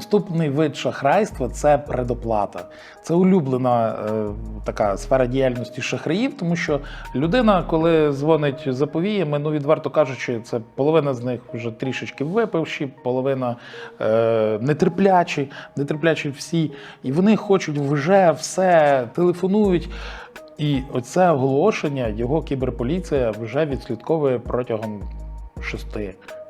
Наступний вид шахрайства це предоплата. Це улюблена е, така сфера діяльності шахраїв, тому що людина, коли дзвонить за повіями, ну відверто кажучи, це половина з них вже трішечки випивші, половина е, нетерплячі, нетерплячі всі, і вони хочуть вже все телефонують. І оце оголошення його кіберполіція вже відслідковує протягом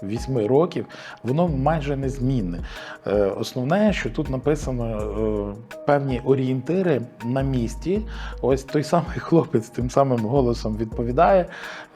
6-8 років, воно майже незмінне. Е, Основне, що тут написано е, певні орієнтири на місці. Ось той самий хлопець тим самим голосом відповідає.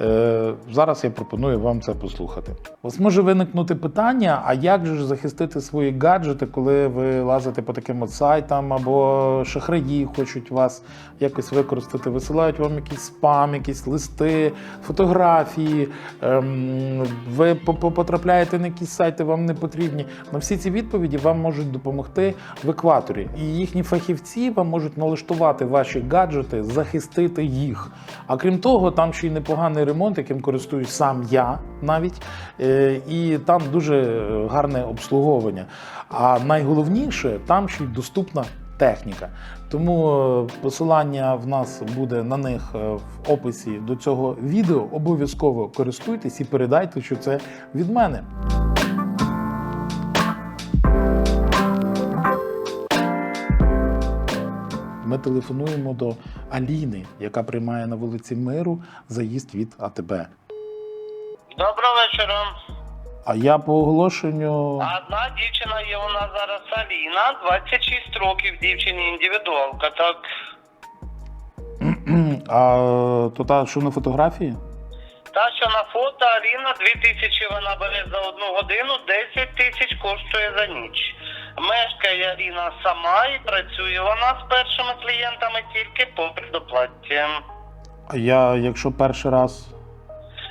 Е, Зараз я пропоную вам це послухати. Ось може виникнути питання: а як же захистити свої гаджети, коли ви лазите по таким от сайтам або шахраї хочуть вас якось використати, висилають вам якийсь спам, якісь листи, фотографії. ем, Ви по- потрапляєте на якісь сайти, вам не потрібні. На всі ці відповіді вам можуть допомогти в екваторі. І їхні фахівці вам можуть налаштувати ваші гаджети, захистити їх. А крім того, там ще й непоганий ремонт, яким користуюсь сам я навіть. Е, І там дуже гарне обслуговування. А найголовніше, там ще й доступна техніка. Тому е, посилання в нас буде на них е, в описі до цього відео. Обов'язково користуйтесь і передайте, що це від мене. Ми телефонуємо до Аліни, яка приймає на вулиці Миру заїзд від АТБ. Доброго вечора. А я по оголошенню. Одна дівчина є у нас зараз Аліна, 26 років дівчині індивідуалка, так. А то та, що на фотографії? Та, що на фото Аліна 2000 вона бере за одну годину, 10 тисяч коштує за ніч. Мешкає Аліна сама і працює вона з першими клієнтами тільки по предоплаті. А я, якщо перший раз.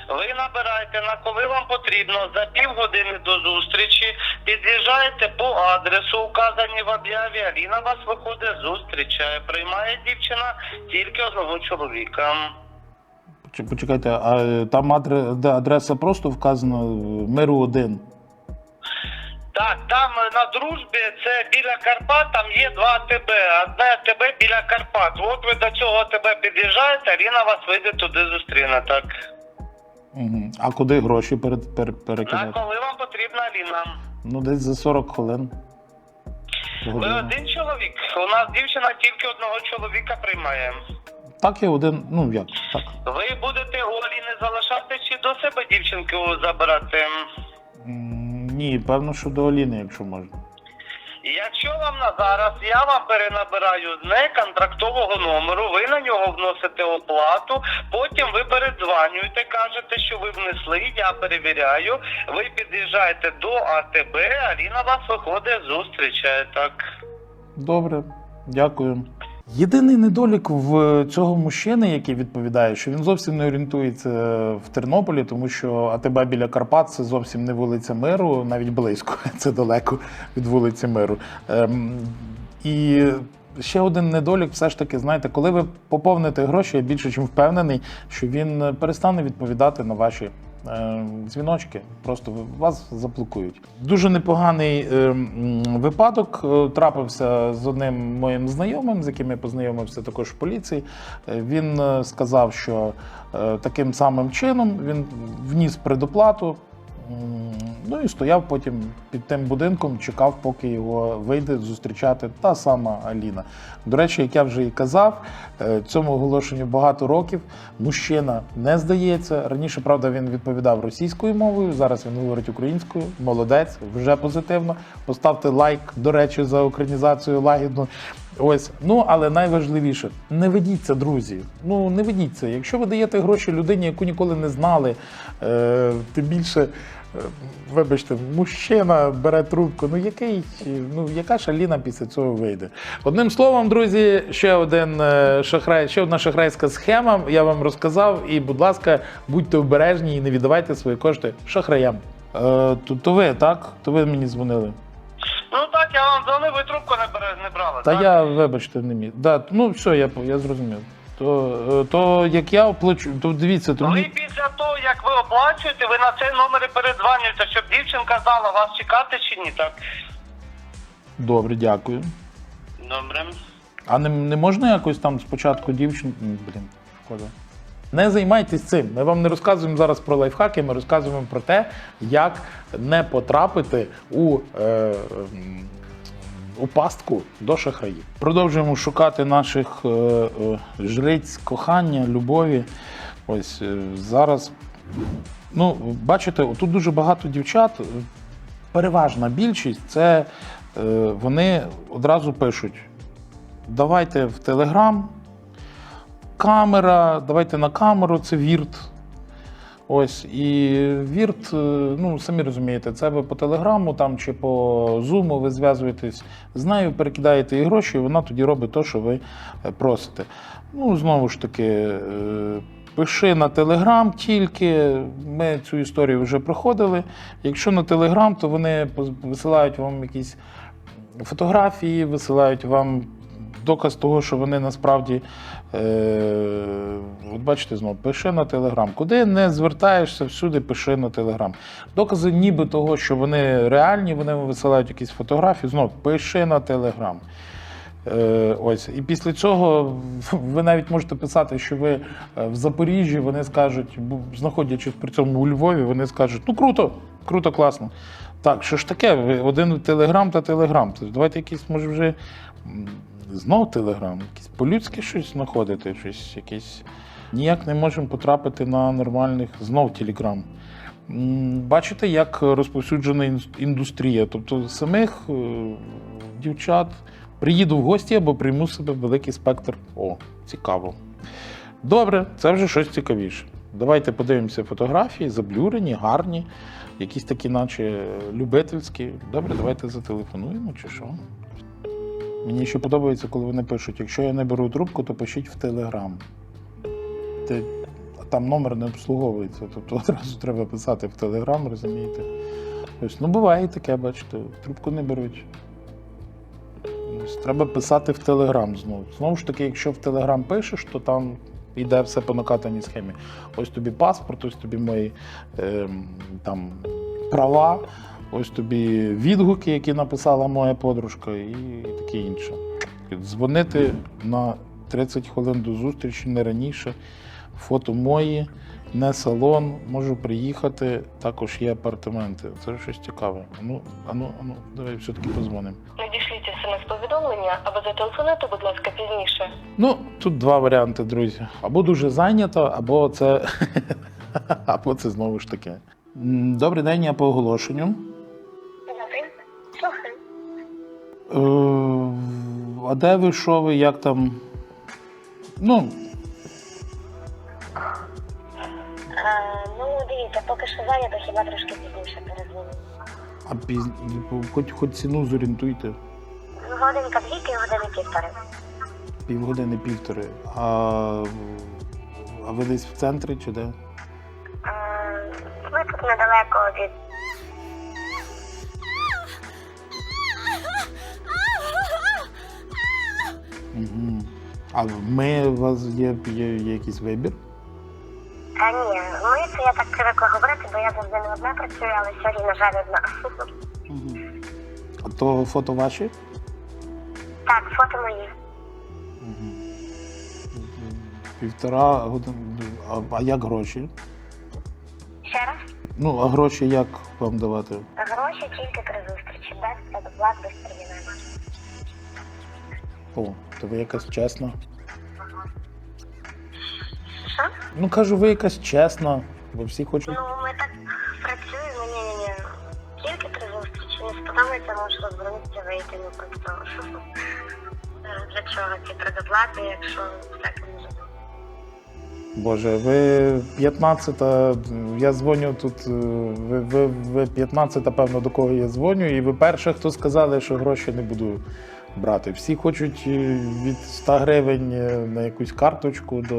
Ви набираєте на коли вам потрібно за півгодини до зустрічі. Під'їжджаєте по адресу, указані в об'яві. Аліна вас виходить, зустрічає. Приймає дівчина тільки одного чоловіка. Почекайте, а е, там адреса просто вказана е, миру 1. Так, там е, на дружбі це біля Карпат, там є два ТБ. Одне ТБ біля Карпат. От ви до цього ТБ під'їжджаєте, Аліна вас вийде туди зустріне. Так. Угу. А куди гроші перед, пер, перекидати? коли вам потрібна Аліна? Ну, десь за 40 хвилин. Ви один чоловік. У нас дівчина тільки одного чоловіка приймає. Так, я один. Ну як? Так. Ви будете у Аліни залишати чи до себе дівчинку забирати? М, Ні, певно, що до Аліни, якщо можна. Якщо вам на зараз я вам перенабираю з неконтрактового номеру, ви на нього вносите оплату, потім ви передзванюєте, кажете, що ви внесли, я перевіряю. Ви під'їжджаєте до АТБ, Аліна вас виходить, зустрічає так. Добре, дякую. Єдиний недолік в цього мужчини, який відповідає, що він зовсім не орієнтується в Тернополі, тому що АТБ біля Карпат це зовсім не вулиця Миру, навіть близько, це далеко від вулиці Миру. Ем, і ще один недолік, все ж таки, знаєте, коли ви поповните гроші, я більше чим впевнений, що він перестане відповідати на ваші. Е, Дзвіночки просто вас заблокують. Дуже непоганий е, випадок е, трапився з одним моїм знайомим, з яким я познайомився також в поліції. Він сказав, що таким самим чином він вніс предоплату. Ну і стояв потім під тим будинком, чекав, поки його вийде зустрічати та сама Аліна. До речі, як я вже і казав, е, цьому оголошенню багато років. Мужчина не здається. Раніше, правда, він відповідав російською мовою. Зараз він говорить українською. Молодець, вже позитивно. Поставте лайк, до речі, за українізацію лагідну. Ось, ну але найважливіше, не ведіться, друзі. Ну не ведіться. Якщо ви даєте гроші людині, яку ніколи не знали, е, тим більше. Вибачте, мужчина бере трубку. Ну який, ну яка ж Аліна після цього вийде? Одним словом, друзі, ще один е, шахрай, ще одна шахрайська схема. Я вам розказав. І, будь ласка, будьте обережні і не віддавайте свої кошти шахраям. Е, то, то ви так? То ви мені дзвонили? Ну так, я вам дзвонив, ви трубку не, бере, не брали. Та так? я, вибачте, не міг. Да, ну все, я, я зрозумів. То, е, то як я оплачу, то дивіться, то Ви мені. після того, як ви оплачуєте, ви на цей номер і передзвонюєте, щоб дівчинка знала, вас чекати чи ні, так? Добре, дякую. Добре. А не, не можна якось там спочатку дівчинку. Блін, шкода. Не займайтесь цим. Ми вам не розказуємо зараз про лайфхаки, ми розказуємо про те, як не потрапити у, е, м, у пастку до шахраїв. Продовжуємо шукати наших е, е, жриць кохання, любові. Ось е, зараз. Ну, бачите, тут дуже багато дівчат. Переважна більшість це е, вони одразу пишуть: давайте в Телеграм, камера, давайте на камеру, це вірт. Ось, і вірт, е, ну самі розумієте, це ви по телеграму там чи по зуму ви зв'язуєтесь з нею, перекидаєте їй гроші, і вона тоді робить те, що ви е, просите. Ну, знову ж таки, е, пиши на телеграм тільки. Ми цю історію вже проходили. Якщо на телеграм, то вони висилають вам якісь фотографії, висилають вам доказ того, що вони насправді. Е, от бачите, знову пиши на Телеграм. Куди не звертаєшся, всюди пиши на Телеграм. Докази ніби того, що вони реальні, вони висилають якісь фотографії, знову пиши на Телеграм. Е, ось. І після цього ви навіть можете писати, що ви е, в Запоріжжі, вони скажуть, знаходячись при цьому у Львові, вони скажуть: ну круто, круто, класно. Так, що ж таке? Один Телеграм та Телеграм. Тож Давайте якийсь, може, вже знов Телеграм, якісь по-людськи щось знаходити, щось якесь. Ніяк не можемо потрапити на нормальних знов Телеграм. Бачите, як розповсюджена індустрія. Тобто самих е, дівчат приїду в гості або прийму себе великий спектр. О, цікаво. Добре, це вже щось цікавіше. Давайте подивимося фотографії, заблюрені, гарні, якісь такі, наче любительські. Добре, давайте зателефонуємо чи що. Мені ще подобається, коли вони пишуть: якщо я не беру трубку, то пишіть в Телеграм. Те- Там номер не обслуговується, тобто одразу треба писати в Телеграм, розумієте? Ось, ну буває таке, бачите, трубку не беруть. Ось, треба писати в Телеграм знову. Знову ж таки, якщо в Телеграм пишеш, то там йде все по накатаній схемі. Ось тобі паспорт, ось тобі мої ем, там, права, ось тобі відгуки, які написала моя подружка, і таке інше. Дзвонити на 30 хвилин до зустрічі, не раніше. Фото мої, не салон, можу приїхати. Також є апартаменти. Це щось цікаве. Ну, ану, ану, давай все-таки позвонимо. Надішліть смс-повідомлення або зателефонуйте, будь ласка, пізніше. Ну, тут два варіанти, друзі. Або дуже зайнято, або це, або це знову ж таке. Добрий день, я по оголошенню. А де ви, що ви, як там? Ну, Е, ну, дивіться, поки що зайнято, хіба трошки пізніше перезвоню. а піз... хоч, хоч ціну зорієнтуйте. Годинка дві, півгодини півтори. Півгодини, півтори. А, а ви десь в центрі чи де? Е, Ми тут недалеко від Угу. А ми у вас є, є, є якийсь вибір? Та ні, ми це я так привикла говорити, бо я завжди не одна працюю, але сьогодні, на жаль, одна. Угу. А то фото ваші? Так, фото мої. Угу. Півтора години. А, а як гроші? Ще раз. Ну, а гроші як вам давати? Гроші тільки при зустрічі, без предоплат, без терміналу. О, то ви якась чесна. Що? Ну кажу, ви якась чесна, бо всі хочуть. Ну, ми так працюємо, ні, ні, ні. Тільки при зустрічі. Не сподобається, можеш розвернутися, вийти, ну просто. Е, Для чого ці предоплати, якщо всяке може? Боже, ви 15-та, я дзвоню тут, е, ви, ви, ви 15-та, певно, до кого я дзвоню, і ви перше, хто сказали, що гроші не буду брати. Всі хочуть е, від 100 гривень е, на якусь карточку, до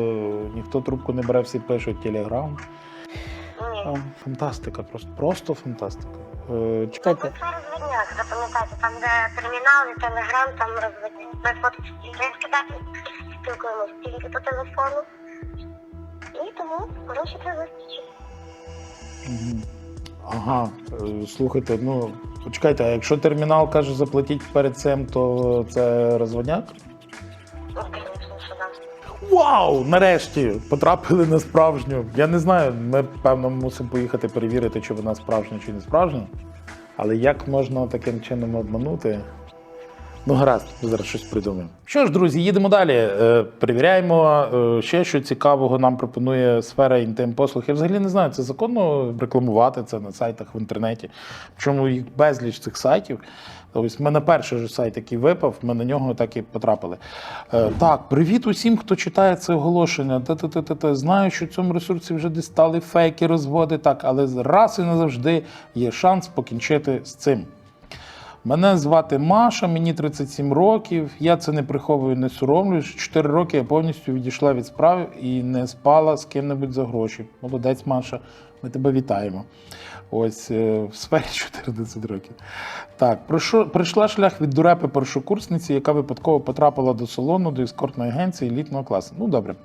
ніхто трубку не бере, всі пишуть телеграм. Фантастика, просто, просто фантастика. Е, Чекайте. Це розвідняк, запам'ятайте, там де термінал і телеграм, там розвідняк. Ми фото не скидати, спілкуємося тільки по телефону. І тому гроші зустрічі. Ага, слухайте, ну Почекайте, а якщо термінал каже заплатіть перед цим, то це розводняк? Вау! Нарешті потрапили на справжню. Я не знаю, ми певно мусимо поїхати перевірити, чи вона справжня чи не справжня. Але як можна таким чином обманути? Ну, гаразд, зараз щось придумаємо. Що ж, друзі, їдемо далі. Е, перевіряємо е, ще, що цікавого нам пропонує сфера інтим-послуг. Я взагалі не знаю, це законно рекламувати це на сайтах в інтернеті. Причому їх безліч цих сайтів. Ось в мене перший же сайт, який випав, ми на нього так і потрапили. Е, так, привіт усім, хто читає це оголошення. Та-та-та-та-та. Знаю, що в цьому ресурсі вже десь стали фейки, розводи, так, але раз і назавжди є шанс покінчити з цим. Мене звати Маша, мені 37 років. Я це не приховую, не соромлюсь. Чотири роки я повністю відійшла від справ і не спала з ким-небудь за гроші. Молодець, Маша, ми тебе вітаємо. Ось е, в сфері 14 років. Так, пройшла шлях від дурепи першокурсниці, яка випадково потрапила до салону, до ескортної агенції елітного класу. Ну, добре,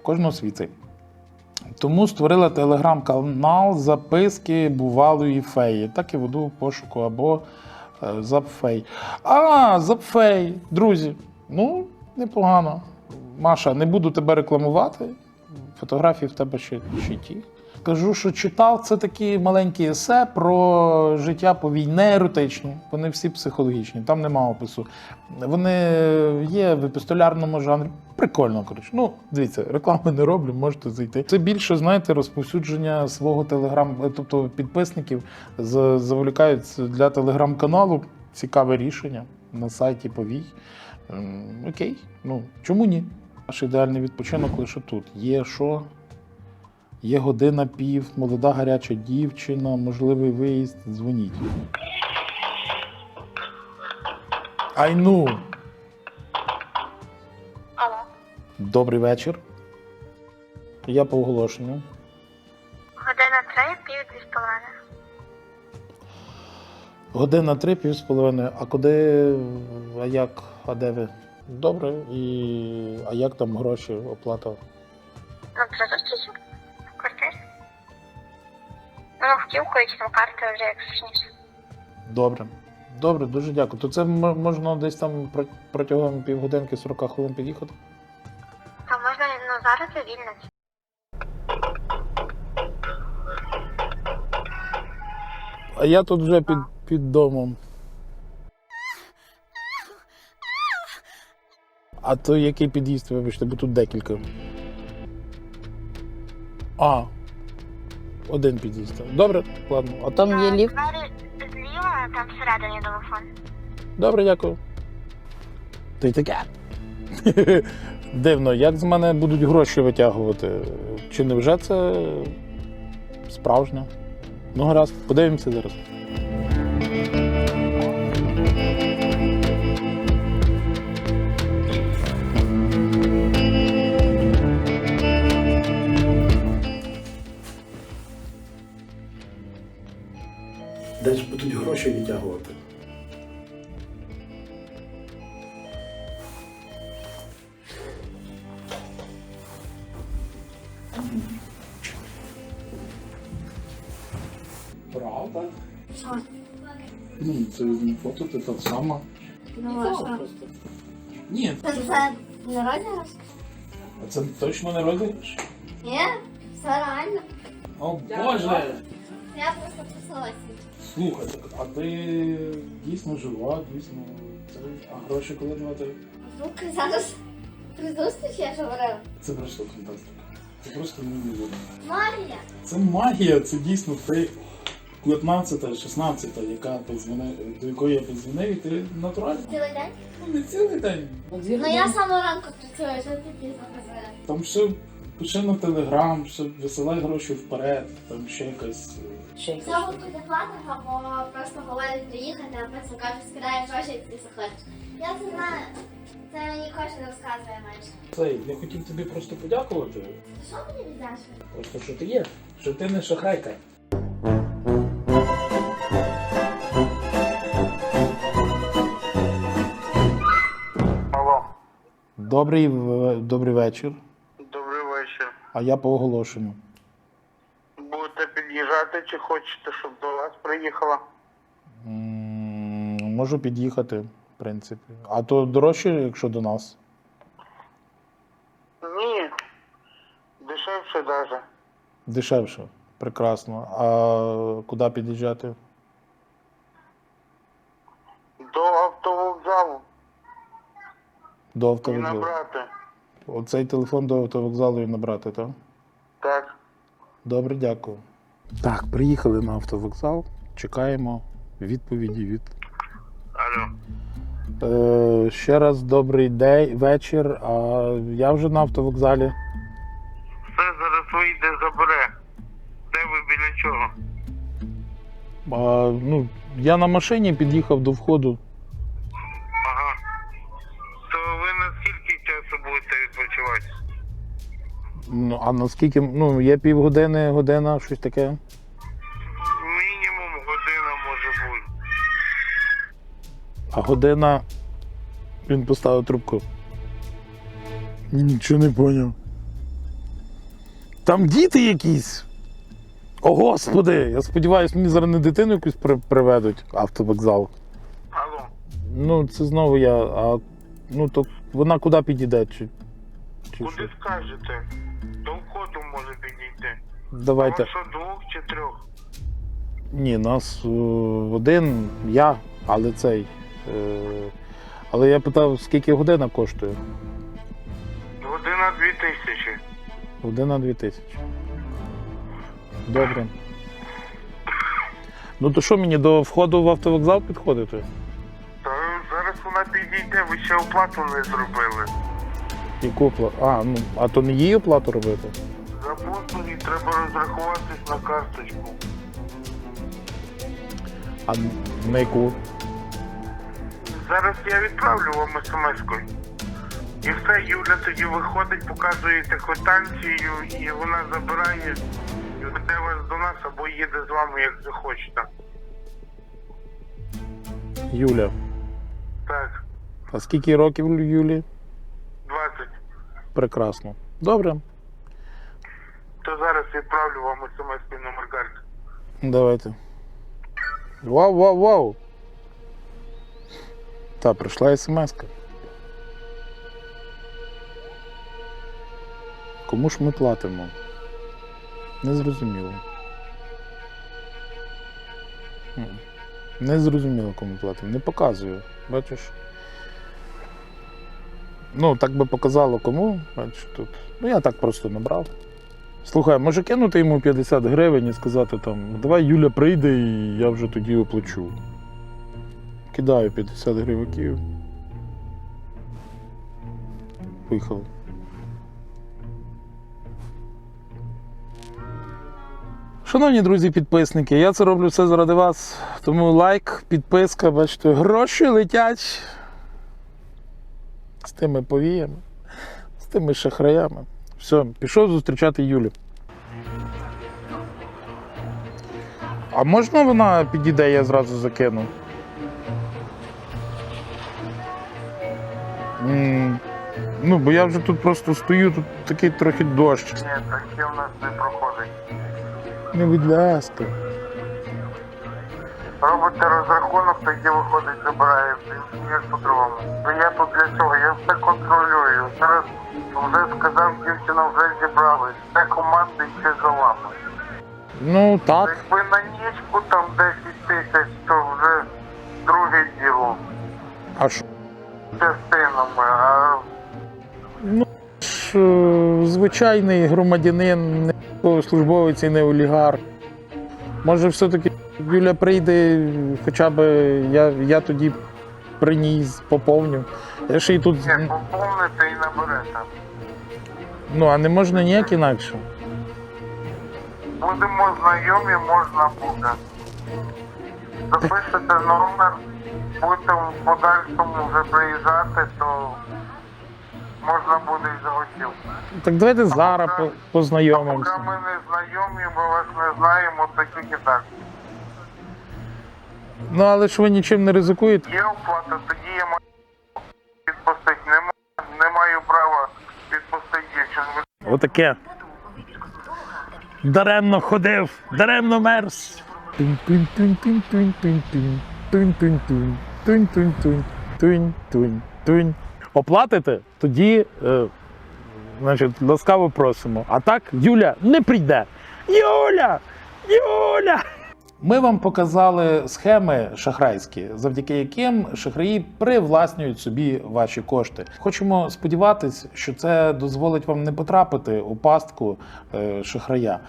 в кожного свій. Тому створила телеграм-канал записки бувалої феї. Так і веду в пошуку або Запфей. А, Запфей, друзі. Ну, непогано. Маша, не буду тебе рекламувати. Фотографії в тебе ще, ще ті. Кажу, що читав це такі маленькі есе про життя по війні, не еротичні. Вони всі психологічні, там нема опису. Вони є в епістолярному жанрі. Прикольно, коротше. Ну, дивіться, реклами не роблю, можете зайти. Це більше, знаєте, розповсюдження свого телеграм, тобто підписників заволікають для телеграм-каналу. Цікаве рішення на сайті Повій. Ем, Окей, ну чому ні? Наш ідеальний відпочинок лише тут. Є що? Є година пів, молода гаряча дівчина, можливий виїзд, дзвоніть. Ай ну, Алло. добрий вечір. Я по оголошенню. Година три, пів дві з половиною. Година три, пів з половиною. А куди, а як, а де ви? Добре, і а як там гроші, оплата? Ну, зустрічі. Втівкою чи там картою вже як зручніше. Добре. Добре, дуже дякую. То це можна десь там протягом півгодинки 40 хвилин під'їхати? Та можна, ну зараз я вільна. А я тут вже під, під домом. А то який під'їзд, вибачте, бо тут декілька. А. Один під'їзд. Добре, ладно. А там є ліфт. Двері зліва, там всередині домофон. Добре, дякую. Ти таке. Дивно, як з мене будуть гроші витягувати? Чи не вже це справжнє? Ну, гаразд, подивимося зараз. Ж будуть відтягувати? Правда? Що? Ну, це не фото, ти так само. Ну, а що? Ні, Це народний раз? а це точно не розіграш? Ні, все реально. О Боже! Я просто писалася. Слухай, так, а ти дійсно жива, дійсно. Це, а гроші коли давати? Звуки зараз при зустрічі я ж говорила. Це просто фантастика. Це просто неймовірно. Марія! Це магія, це дійсно ти 15 16 яка подзвони, до якої я подзвонив, і ти натурально. Цілий день? Ну не цілий день. Ну я з самого ранку працюю, що ти пізно казала. Там ще пиши на телеграм, ще висилай гроші вперед, там ще якась. е, Ще Це буде плата, або просто говорить приїхати, а потім кажуть, скидаєш гроші і ти захочеш. Я це знаю. Це мені кожен розказує майже. Цей, я хотів тобі просто подякувати. Що мені віддаш? Просто що ти є, що ти не шахрайка. Добрий, в- добрий вечір. добрий вечір. А я по оголошенню. Під'їжджати чи хочете, щоб до вас приїхала? М, можу під'їхати, в принципі. А то дорожче, якщо до нас. Ні. Дешевше даже. Дешевше. Прекрасно. А куди під'їжджати? До автовокзалу До і автовокзалу. набрати. Оцей телефон до автовокзалу і набрати, так? Так. Добре, дякую. Так, приїхали на автовокзал. Чекаємо відповіді від. Алло. Е, ще раз добрий день, вечір. А я вже на автовокзалі. Все зараз вийде, забере. Де ви біля чого? А, ну, я на машині під'їхав до входу. Ага. То ви на скільки часу будете відпочивати? Ну, а наскільки, ну, є півгодини, година, щось таке. Мінімум година може бути. А година. Він поставив трубку. Нічого не поняв. Там діти якісь. О, господи! Я сподіваюся, мені зараз не дитину якусь при- приведуть автовокзал. Алло. Ну, це знову я. А ну то вона куди підійде? Чи, чи Куди що? скажете? Давайте. Вам що, двох чи трьох? Ні, нас е, один, я, але цей. Е, але я питав, скільки година коштує? Година дві тисячі. Година 2000. Добре. Ну то що мені до входу в автовокзал підходити? Та зараз вона підійде, ви ще оплату не зробили. Яку оплату? А, ну, а то не її оплату робити? Послуги треба розрахуватись на карточку. А на яку? Зараз я відправлю вам смс-кою. І все, Юля тоді виходить, показуєте квитанцію, і вона забирає і веде вас до нас або їде з вами, як захочете. Юля. Так, А скільки років Юлі? 20. Прекрасно. Добре. То зараз відправлю вам смс-кою номер карти. Давайте. Вау, вау, вау. Та, прийшла смс-ка. Кому ж ми платимо? Незрозуміло. М. Незрозуміло, кому платимо. Не показую. Бачиш? Ну, так би показало кому. Бачиш, тут. Ну, я так просто набрав. Слухай, може кинути йому 50 гривень і сказати там, давай Юля прийде і я вже тоді оплачу. Кидаю 50 гривиків. Поїхали. Шановні друзі, підписники, я це роблю все заради вас. Тому лайк, підписка, бачите, гроші летять з тими повіями, з тими шахраями. Все, пішов зустрічати Юлю. А можна вона підійде, я зразу закину? М, Ну, бо я вже тут просто стою, тут такий трохи дощ. Ні, таке в нас не проходить. Не будь ласка. Робите розрахунок, тоді виходить, забирає. Як по-другому. То я тут для цього, я все контролюю. Зараз вже сказав, дівчина вже зібрали. Все команди ще за вами. Ну так. Якби на нічку там 10 тисяч, то вже друге діло. А що? Частинами, а ж, е, Звичайний громадянин, не службовець і не олігарх. Може, все-таки Юля прийде, хоча б я, я тоді при ній поповню. Я ще й тут. ні, поповните і наберете. Ну, а не можна ніяк інакше. Будемо знайомі, можна буде. Запишете номер, будете в подальшому вже приїжджати, то можна буде і за готівку. Так давайте зараз по- Поки ми не знайомі, ми вас не знаємо, то тільки так. Ну, але ж ви нічим не ризикуєте. Є оплата, тоді я маю відпустити. Не, ма- не маю права відпустити дівчин. Отаке. Даремно ходив, даремно мерз. Оплатите? Тоді, е, значить, ласкаво просимо. А так Юля не прийде. Юля! Юля! Ми вам показали схеми шахрайські, завдяки яким шахраї привласнюють собі ваші кошти. Хочемо сподіватися, що це дозволить вам не потрапити у пастку е, шахрая.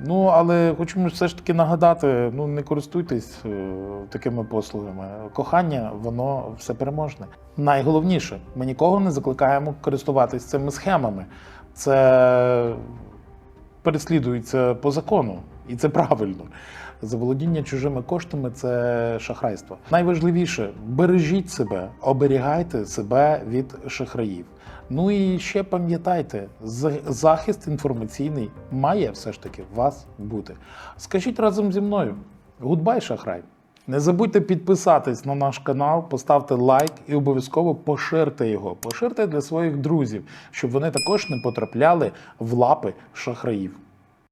Ну, але хочемо все ж таки нагадати: ну не користуйтесь е, такими послугами. Кохання, воно все переможне. Найголовніше, ми нікого не закликаємо користуватись цими схемами. Це переслідується по закону, і це правильно. Заволодіння чужими коштами це шахрайство. Найважливіше бережіть себе, оберігайте себе від шахраїв. Ну і ще пам'ятайте, захист інформаційний має все ж таки вас бути. Скажіть разом зі мною: гудбай, шахрай! Не забудьте підписатись на наш канал, поставте лайк і обов'язково поширте його. Поширте для своїх друзів, щоб вони також не потрапляли в лапи шахраїв.